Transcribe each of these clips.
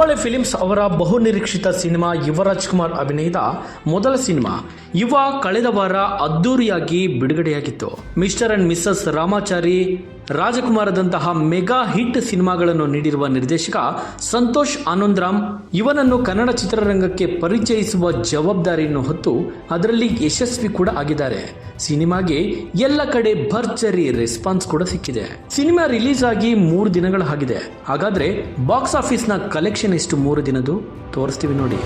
ಹೊಂಬಾಳೆ films ಅವರ ಬಹುನಿರೀಕ್ಷಿತ cinema Yuvraj Kumar ಅಭಿನಯದ ಮೊದಲ ಸಿನಿಮಾ, ಯುವ ಕಳೆದ ವಾರ ಅದ್ದೂರಿಯಾಗಿ ಬಿಡುಗಡೆಯಾಗಿತ್ತು. ಮಿಸ್ಟರ್ ಅಂಡ್ ಮಿಸ್ಸಸ್ ರಾಮಾಚಾರಿ ರಾಜಕುಮಾರದಂತಹ ಮೆಗಾ ಹಿಟ್ ಸಿನಿಮಾಗಳನ್ನು ನೀಡಿರುವ ನಿರ್ದೇಶಕ ಸಂತೋಷ್ ಆನಂದ್ರಾಮ್ ಇವನನ್ನು ಕನ್ನಡ ಚಿತ್ರರಂಗಕ್ಕೆ ಪರಿಚಯಿಸುವ ಜವಾಬ್ದಾರಿಯನ್ನು ಹೊತ್ತು ಅದರಲ್ಲಿ ಯಶಸ್ವಿ ಕೂಡ ಆಗಿದ್ದಾರೆ. ಸಿನಿಮಾಗೆ ಎಲ್ಲ ಕಡೆ ಭರ್ಜರಿ ರೆಸ್ಪಾನ್ಸ್ ಕೂಡ ಸಿಕ್ಕಿದೆ. ಸಿನಿಮಾ ರಿಲೀಸ್ ಆಗಿ ಮೂರು ದಿನಗಳ ಆಗಿದೆ. ಹಾಗಾದ್ರೆ ಬಾಕ್ಸ್ ಆಫೀಸ್ನ ಕಲೆಕ್ಷನ್ ಎಷ್ಟು ಮೂರು ದಿನದ್ದು? ತೋರಿಸ್ತೀವಿ ನೋಡಿ.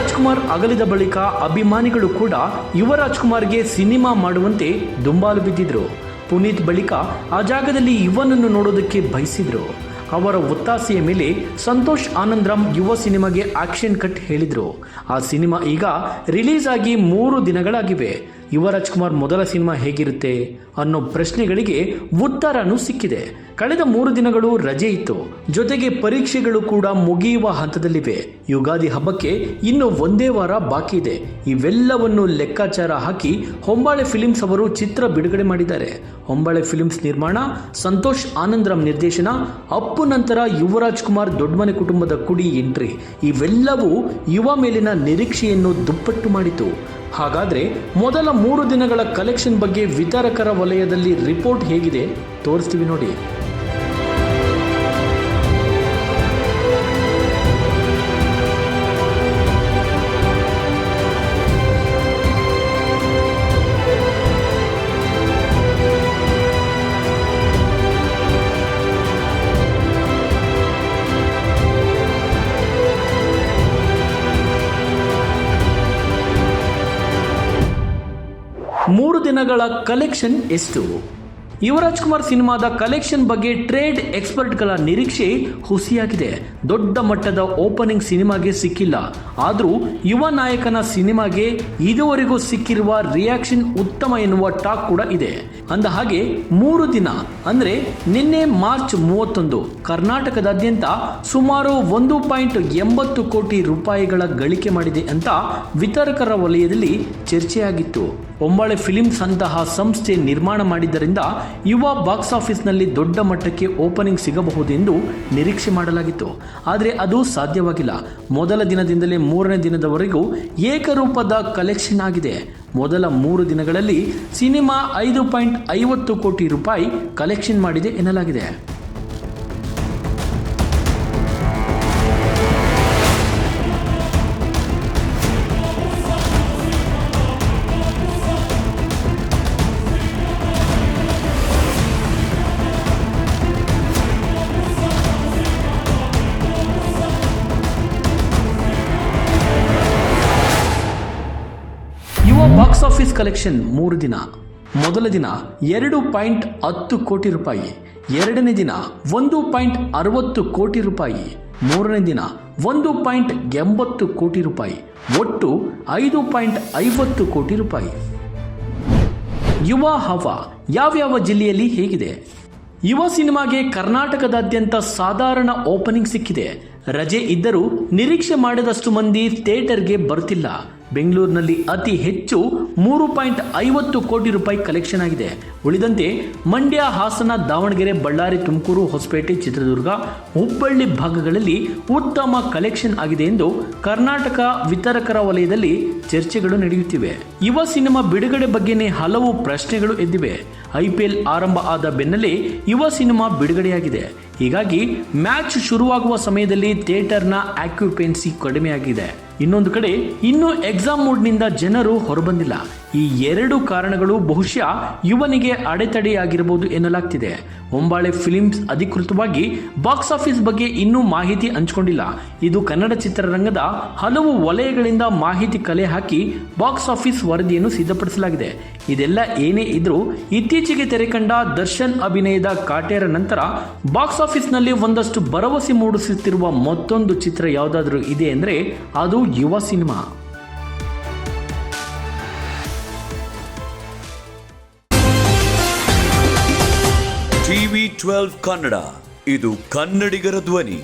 ಪುನೀತ್ ರಾಜ್ಕುಮಾರ್ ಅಗಲಿದ ಬಳಿಕ ಅಭಿಮಾನಿಗಳು ಕೂಡ ಯುವ ರಾಜ್ಕುಮಾರ್ಗೆ ಸಿನಿಮಾ ಮಾಡುವಂತೆ ದುಂಬಾಲು ಬಿದ್ದಿದ್ರು. ಪುನೀತ್ ಬಳಿಕ ಆ ಜಾಗದಲ್ಲಿ ಯುವನನ್ನು ನೋಡೋದಕ್ಕೆ ಬಯಸಿದ್ರು. ಅವರ ಒತ್ತಾಸೆಯ ಮೇಲೆ ಸಂತೋಷ್ ಆನಂದ್ರಾಮ್ ಯುವ ಸಿನಿಮಾಗೆ ಆಕ್ಷನ್ ಕಟ್ ಹೇಳಿದ್ರು. ಆ ಸಿನಿಮಾ ಈಗ ರಿಲೀಸ್ ಆಗಿ ಮೂರು ದಿನಗಳಾಗಿವೆ. ಯುವ ರಾಜ್ಕುಮಾರ್ ಮೊದಲ ಸಿನಿಮಾ ಹೇಗಿರುತ್ತೆ? ಅನ್ನೋ ಪ್ರಶ್ನೆಗಳಿಗೆ ಉತ್ತರನೂ ಸಿಕ್ಕಿದೆ. ಕಳೆದ ಮೂರು ದಿನಗಳು ರಜೆ ಇತ್ತು. ಜೊತೆಗೆ ಪರೀಕ್ಷೆಗಳು ಕೂಡ ಮುಗಿಯುವ ಹಂತದಲ್ಲಿವೆ. ಯುಗಾದಿ ಹಬ್ಬಕ್ಕೆ ಇನ್ನು ಒಂದೇ ವಾರ ಬಾಕಿ ಇದೆ. ಇವೆಲ್ಲವನ್ನು ಲೆಕ್ಕಾಚಾರ ಹಾಕಿ ಹೊಂಬಾಳೆ ಫಿಲಿಮ್ಸ್ ಅವರು ಚಿತ್ರ ಬಿಡುಗಡೆ ಮಾಡಿದ್ದಾರೆ. ಹೊಂಬಾಳೆ ಫಿಲಿಮ್ಸ್ ನಿರ್ಮಾಣ, ಸಂತೋಷ್ ಆನಂದರಾಮ್ ನಿರ್ದೇಶನ, ಅಪ್ಪು ನಂತರ ಯುವರಾಜ್ ಕುಮಾರ್ ದೊಡ್ಡಮನೆ ಕುಟುಂಬದ ಕುಡಿ ಎಂಟ್ರಿ. ಇವೆಲ್ಲವೂ ಯುವ ಮೇಲಿನ ನಿರೀಕ್ಷೆಯನ್ನು ದುಪ್ಪಟ್ಟು ಮಾಡಿತು. ಹಾಗಾದ್ರೆ ಮೊದಲ ಮೂರು ದಿನಗಳ ಕಲೆಕ್ಷನ್ ಬಗ್ಗೆ ವಿತರಕರ ವಲಯದಲ್ಲಿ ರಿಪೋರ್ಟ್ ಹೇಗಿದೆ ತೋರಿಸ್ತೀವಿ ನೋಡಿ. ಮೂರು ದಿನಗಳ ಕಲೆಕ್ಷನ್ ಎಷ್ಟು? ಯುವರಾಜ್ ಕುಮಾರ್ ಸಿನಿಮಾದ ಕಲೆಕ್ಷನ್ ಬಗ್ಗೆ ಟ್ರೇಡ್ ಎಕ್ಸ್ಪರ್ಟ್ಗಳ ನಿರೀಕ್ಷೆ ಹುಸಿಯಾಗಿದೆ. ದೊಡ್ಡ ಮಟ್ಟದ ಓಪನಿಂಗ್ ಸಿನಿಮಾಗೆ ಸಿಕ್ಕಿಲ್ಲ. ಆದರೂ ಯುವ ನಾಯಕನ ಸಿನಿಮಾಗೆ ಇದುವರೆಗೂ ಸಿಕ್ಕಿರುವ ರಿಯಾಕ್ಷನ್ ಉತ್ತಮ ಎನ್ನುವ ಟಾಕ್ ಕೂಡ ಇದೆ. ಅಂದ ಹಾಗೆ ಮೂರು ದಿನ, ಅಂದರೆ ನಿನ್ನೆ ಮಾರ್ಚ್ ಮೂವತ್ತೊಂದು, ಕರ್ನಾಟಕದಾದ್ಯಂತ ಸುಮಾರು ಒಂದು ಪಾಯಿಂಟ್ ಎಂಬತ್ತು ಕೋಟಿ ರೂಪಾಯಿಗಳ ಗಳಿಕೆ ಮಾಡಿದೆ ಅಂತ ವಿತರಕರ ವಲಯದಲ್ಲಿ ಚರ್ಚೆಯಾಗಿತ್ತು. ಒಂಬಾಳೆ ಫಿಲಿಮ್ಸ್ ಅಂತಹ ಸಂಸ್ಥೆ ನಿರ್ಮಾಣ ಮಾಡಿದ್ದರಿಂದ ಯುವ ಬಾಕ್ಸ್ ಆಫೀಸ್ನಲ್ಲಿ ದೊಡ್ಡ ಮಟ್ಟಕ್ಕೆ ಓಪನಿಂಗ್ ಸಿಗಬಹುದೆಂದು ನಿರೀಕ್ಷೆ ಮಾಡಲಾಗಿತ್ತು. ಆದರೆ ಅದು ಸಾಧ್ಯವಾಗಿಲ್ಲ. ಮೊದಲ ದಿನದಿಂದಲೇ ಮೂರನೇ ದಿನದವರೆಗೂ ಏಕರೂಪದ ಕಲೆಕ್ಷನ್ ಆಗಿದೆ. ಮೊದಲ ಮೂರು ದಿನಗಳಲ್ಲಿ ಸಿನಿಮಾ ಐದು ಪಾಯಿಂಟ್ ಐವತ್ತು ಕೋಟಿ ರೂಪಾಯಿ ಕಲೆಕ್ಷನ್ ಮಾಡಿದೆ ಎನ್ನಲಾಗಿದೆ. ಬಾಕ್ಸ್ ಆಫೀಸ್ ಕಲೆಕ್ಷನ್ ಮೂರು ದಿನ. ಮೊದಲ ದಿನ ಎರಡು ಪಾಯಿಂಟ್ ಹತ್ತು ಕೋಟಿ ರೂಪಾಯಿ. ಎರಡನೇ ದಿನ ಒಂದು ಪಾಯಿಂಟ್ ಅರವತ್ತು ಕೋಟಿ ರೂಪಾಯಿ. ಮೂರನೇ ದಿನ ಒಂದು ಪಾಯಿಂಟ್ ಎಂಬತ್ತು ಕೋಟಿ ರೂಪಾಯಿ. ಒಟ್ಟು ಐದು ಪಾಯಿಂಟ್ ಐವತ್ತು ಕೋಟಿ ರೂಪಾಯಿ. ಯುವ ಹವಾ ಯಾವ್ಯಾವ ಜಿಲ್ಲೆಯಲ್ಲಿ ಹೇಗಿದೆ? ಯುವ ಸಿನಿಮಾಗೆ ಕರ್ನಾಟಕದಾದ್ಯಂತ ಸಾಧಾರಣ ಓಪನಿಂಗ್ ಸಿಕ್ಕಿದೆ. ರಜೆ ಇದ್ದರೂ ನಿರೀಕ್ಷೆ ಮಾಡಿದಷ್ಟು ಮಂದಿ ಥಿಯೇಟರ್ಗೆ ಬರ್ತಿಲ್ಲ. ಬೆಂಗಳೂರಿನಲ್ಲಿ ಅತಿ ಹೆಚ್ಚು ಮೂರು ಪಾಯಿಂಟ್ ಐವತ್ತು ಕೋಟಿ ರೂಪಾಯಿ ಕಲೆಕ್ಷನ್ ಆಗಿದೆ. ಉಳಿದಂತೆ ಮಂಡ್ಯ, ಹಾಸನ, ದಾವಣಗೆರೆ, ಬಳ್ಳಾರಿ, ತುಮಕೂರು, ಹೊಸಪೇಟೆ, ಚಿತ್ರದುರ್ಗ, ಹುಬ್ಬಳ್ಳಿ ಭಾಗಗಳಲ್ಲಿ ಉತ್ತಮ ಕಲೆಕ್ಷನ್ ಆಗಿದೆ ಎಂದು ಕರ್ನಾಟಕ ವಿತರಕರ ವಲಯದಲ್ಲಿ ಚರ್ಚೆಗಳು ನಡೆಯುತ್ತಿವೆ. ಯುವ ಸಿನಿಮಾ ಬಿಡುಗಡೆ ಬಗ್ಗೆನೇ ಹಲವು ಪ್ರಶ್ನೆಗಳು ಎದ್ದಿವೆ. ಐಪಿಎಲ್ ಆರಂಭ ಆದ ಬೆನ್ನಲ್ಲೇ ಯುವ ಸಿನಿಮಾ ಬಿಡುಗಡೆಯಾಗಿದೆ. ಹೀಗಾಗಿ ಮ್ಯಾಚ್ ಶುರುವಾಗುವ ಸಮಯದಲ್ಲಿ ಥಿಯೇಟರ್ನ ಆಕ್ಯುಪೆನ್ಸಿ ಕಡಿಮೆಯಾಗಿದೆ. ಇನ್ನೊಂದು ಕಡೆ, ಇನ್ನೂ ಎಕ್ಸಾಮ್ ಮೂಡ್ನಿಂದ ಜನರು ಹೊರಬಂದಿಲ್ಲ. ಈ ಎರಡು ಕಾರಣಗಳು ಬಹುಶಃ ಯುವನಿಗೆ ಅಡೆತಡೆಯಾಗಿರಬಹುದು ಎನ್ನಲಾಗ್ತಿದೆ. ಹೊಂಬಾಳೆ ಫಿಲಿಮ್ಸ್ ಅಧಿಕೃತವಾಗಿ ಬಾಕ್ಸ್ ಆಫೀಸ್ ಬಗ್ಗೆ ಇನ್ನೂ ಮಾಹಿತಿ ಹಂಚಿಕೊಂಡಿಲ್ಲ. ಇದು ಕನ್ನಡ ಚಿತ್ರರಂಗದ ಹಲವು ವಲಯಗಳಿಂದ ಮಾಹಿತಿ ಕಲೆ ಹಾಕಿ ಬಾಕ್ಸ್ ಆಫೀಸ್ ವರದಿಯನ್ನು ಸಿದ್ಧಪಡಿಸಲಾಗಿದೆ. ಇದೆಲ್ಲ ಏನೇ ಇದ್ರೂ ಇತ್ತೀಚೆಗೆ ತೆರೆಕಂಡ ದರ್ಶನ್ ಅಭಿನಯದ ಕಾಟೇರ ನಂತರ ಬಾಕ್ಸ್ ಆಫೀಸ್ನಲ್ಲಿ ಒಂದಷ್ಟು ಭರವಸೆ ಮೂಡಿಸುತ್ತಿರುವ ಮತ್ತೊಂದು ಚಿತ್ರ ಯಾವುದಾದ್ರೂ ಇದೆ ಅಂದರೆ ಅದು ಯುವ ಸಿನಿಮಾ. ಟಿವಿ ಟ್ವೆಲ್ವ್ ಕನ್ನಡ ಇದು ಕನ್ನಡಿಗರ ಧ್ವನಿ.